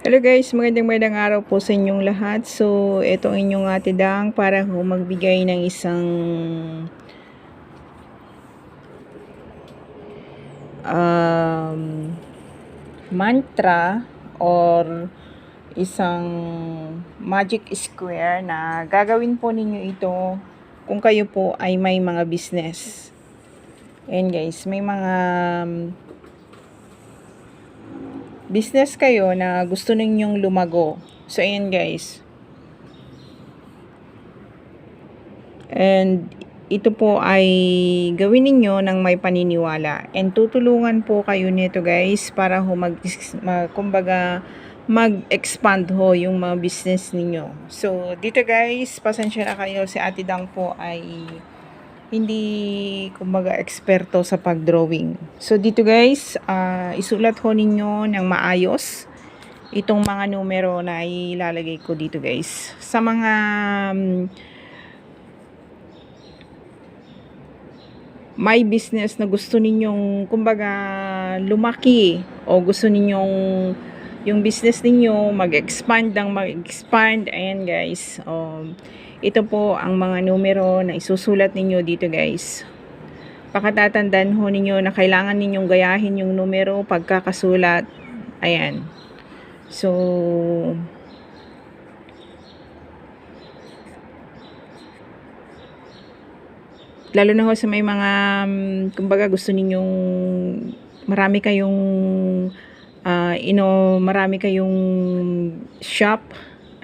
Hello guys, magandang magandang araw po sa inyong lahat. So, ito ang inyong atidang para ho magbigay ng isang um, mantra or isang magic square na gagawin po ninyo ito kung kayo po ay may mga business. Ayan guys, may mga business kayo na gusto ninyong lumago. So, ayan guys. And ito po ay gawin ninyo ng may paniniwala. And tutulungan po kayo nito guys para ho mag, mag kumbaga mag-expand ho yung mga business ninyo. So, dito guys, pasensya na kayo. Si Ate Dang po ay hindi kumbaga eksperto sa pag-drawing. So dito guys, uh, isulat ho ninyo ng maayos itong mga numero na ilalagay ko dito guys. Sa mga um, may business na gusto ninyong kumbaga lumaki o gusto ninyong yung business ninyo mag-expand ng mag-expand ayan guys um, ito po ang mga numero na isusulat ninyo dito guys. Pakatatandaan ho ninyo na kailangan ninyong gayahin yung numero pagkakasulat. Ayan. So, lalo na ho sa may mga, um, kumbaga gusto ninyong marami kayong uh, ino marami kayong shop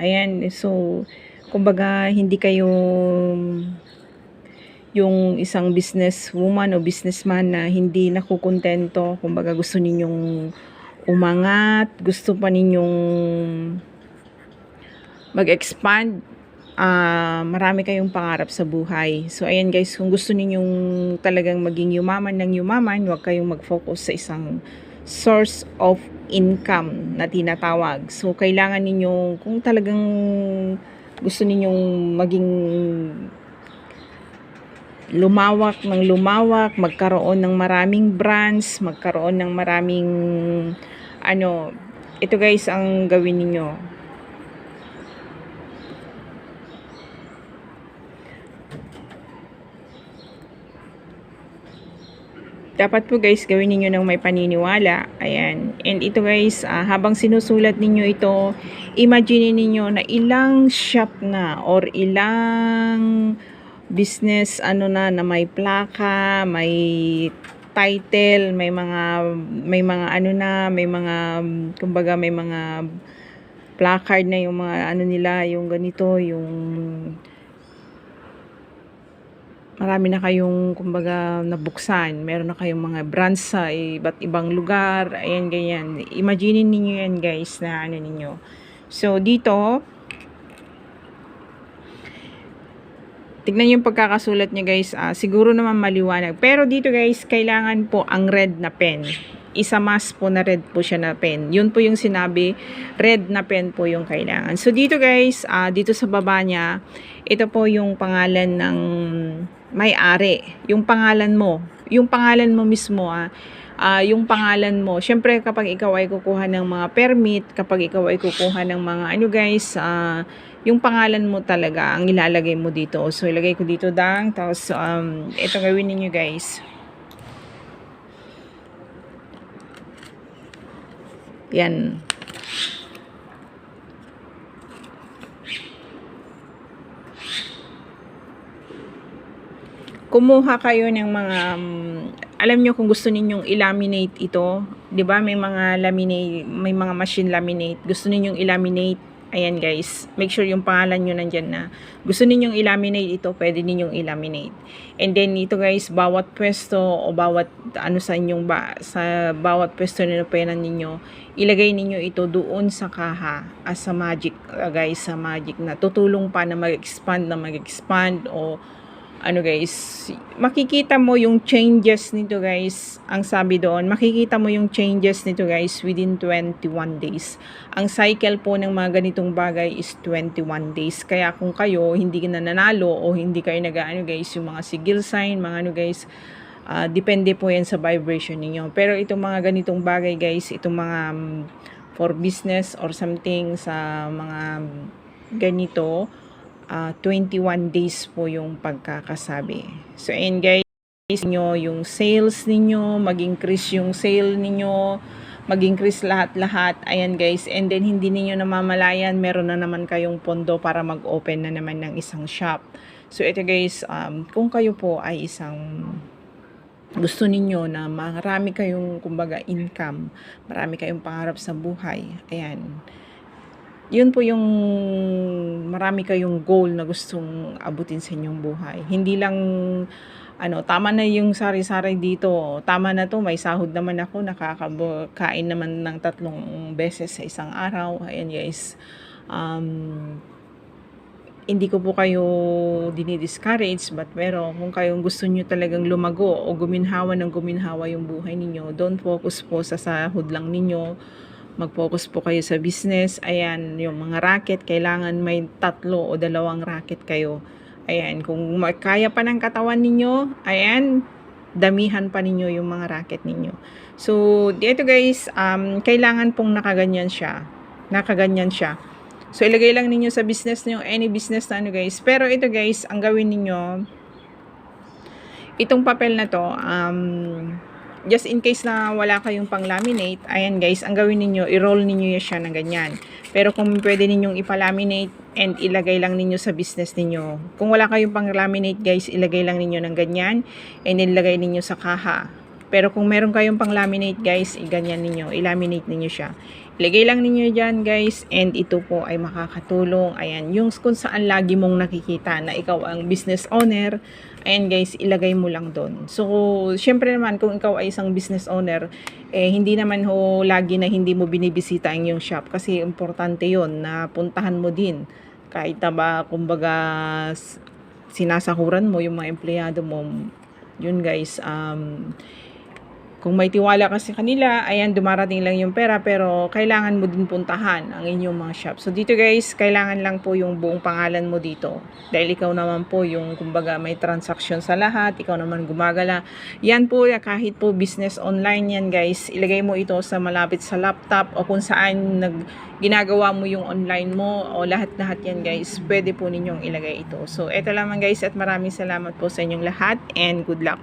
ayan so kumbaga hindi kayo yung isang business woman o businessman na hindi nakukontento, kumbaga gusto ninyong umangat, gusto pa ninyong mag-expand, uh, marami kayong pangarap sa buhay. So ayan guys, kung gusto ninyong talagang maging yumaman ng yumaman, huwag kayong mag-focus sa isang source of income na tinatawag. So kailangan ninyong kung talagang gusto ninyong maging lumawak ng lumawak, magkaroon ng maraming brands, magkaroon ng maraming ano, ito guys ang gawin ninyo. Dapat po guys gawin niyo ng may paniniwala. Ayan. And ito guys uh, habang sinusulat ninyo ito imagine niyo na ilang shop na or ilang business ano na na may plaka may title may mga may mga ano na may mga kumbaga may mga placard na yung mga ano nila yung ganito yung marami na kayong kumbaga nabuksan. Meron na kayong mga brands sa iba't ibang lugar. Ayan, ganyan. Imagine niyo yan guys na ano ninyo. So, dito, tignan yung pagkakasulat niya guys. Uh, siguro naman maliwanag. Pero dito guys, kailangan po ang red na pen. Isa mas po na red po siya na pen. Yun po yung sinabi, red na pen po yung kailangan. So, dito guys, uh, dito sa baba niya, ito po yung pangalan ng may-ari, yung pangalan mo, yung pangalan mo mismo ah, uh, yung pangalan mo. Syempre kapag ikaw ay kukuha ng mga permit, kapag ikaw ay kukuha ng mga ano guys, uh, yung pangalan mo talaga ang ilalagay mo dito. So ilagay ko dito dang, tapos um, ito gawin niyo guys. Yan. Kumuha kayo ng mga um, alam nyo kung gusto ninyong i-laminate ito, 'di ba? May mga laminate, may mga machine laminate. Gusto ninyong i-laminate. Ayan guys, make sure yung pangalan nyo nandyan na. Gusto ninyong i-laminate ito, pwede ninyong i-laminate. And then ito guys, bawat pwesto o bawat ano sa inyong ba, sa bawat pwesto na penan ninyo, ilagay ninyo ito doon sa kaha as sa magic uh, guys, sa magic na tutulong pa na mag-expand na mag-expand o ano guys, makikita mo yung changes nito guys. Ang sabi doon, makikita mo yung changes nito guys within 21 days. Ang cycle po ng mga ganitong bagay is 21 days. Kaya kung kayo hindi na nanalo o hindi kayo nag-ano guys, yung mga sigil sign, mga ano guys, uh, depende po yan sa vibration ninyo. Pero itong mga ganitong bagay guys, itong mga um, for business or something sa mga ganito, ah, 21 days po yung pagkakasabi. So, and guys, nyo yung sales ninyo, mag-increase yung sale ninyo, mag-increase lahat-lahat. Ayan guys, and then hindi ninyo namamalayan, meron na naman kayong pondo para mag-open na naman ng isang shop. So, ito guys, um, kung kayo po ay isang gusto ninyo na marami kayong kumbaga income, marami kayong pangarap sa buhay, ayan, yun po yung marami kayong goal na gustong abutin sa inyong buhay. Hindi lang ano, tama na yung sari-sari dito. Tama na to, may sahod naman ako, nakakain naman ng tatlong beses sa isang araw. Ayan guys. Um, hindi ko po kayo dinidiscourage but pero kung kayong gusto nyo talagang lumago o guminhawa ng guminhawa yung buhay ninyo, don't focus po sa sahod lang ninyo mag-focus po kayo sa business. Ayan, yung mga racket, kailangan may tatlo o dalawang racket kayo. Ayan, kung kaya pa ng katawan ninyo, ayan, damihan pa ninyo yung mga racket ninyo. So, dito guys, um, kailangan pong nakaganyan siya. Nakaganyan siya. So, ilagay lang ninyo sa business niyo, any business na ano guys. Pero ito guys, ang gawin ninyo, itong papel na to, um, just in case na wala kayong pang laminate, ayan guys, ang gawin ninyo, i-roll ninyo siya ng ganyan. Pero kung pwede ninyong ipalaminate and ilagay lang ninyo sa business ninyo. Kung wala kayong pang laminate guys, ilagay lang ninyo ng ganyan and ilagay ninyo sa kaha. Pero kung meron kayong pang laminate guys, iganyan ninyo, ilaminate ninyo siya. Ilagay lang ninyo dyan guys and ito po ay makakatulong. Ayan, yung kung saan lagi mong nakikita na ikaw ang business owner, ayan guys, ilagay mo lang doon. So, syempre naman kung ikaw ay isang business owner, eh hindi naman ho lagi na hindi mo binibisita ang yung shop kasi importante yon na puntahan mo din. Kahit na ba, kumbaga, s- sinasakuran mo yung mga empleyado mo, yun guys, um, kung may tiwala ka sa kanila, ayan, dumarating lang yung pera, pero kailangan mo din puntahan ang inyong mga shop. So, dito guys, kailangan lang po yung buong pangalan mo dito. Dahil ikaw naman po yung, kumbaga, may transaction sa lahat, ikaw naman gumagala. Yan po, kahit po business online yan guys, ilagay mo ito sa malapit sa laptop o kung saan nag, ginagawa mo yung online mo o lahat-lahat yan guys, pwede po ninyong ilagay ito. So, eto lamang guys at maraming salamat po sa inyong lahat and good luck.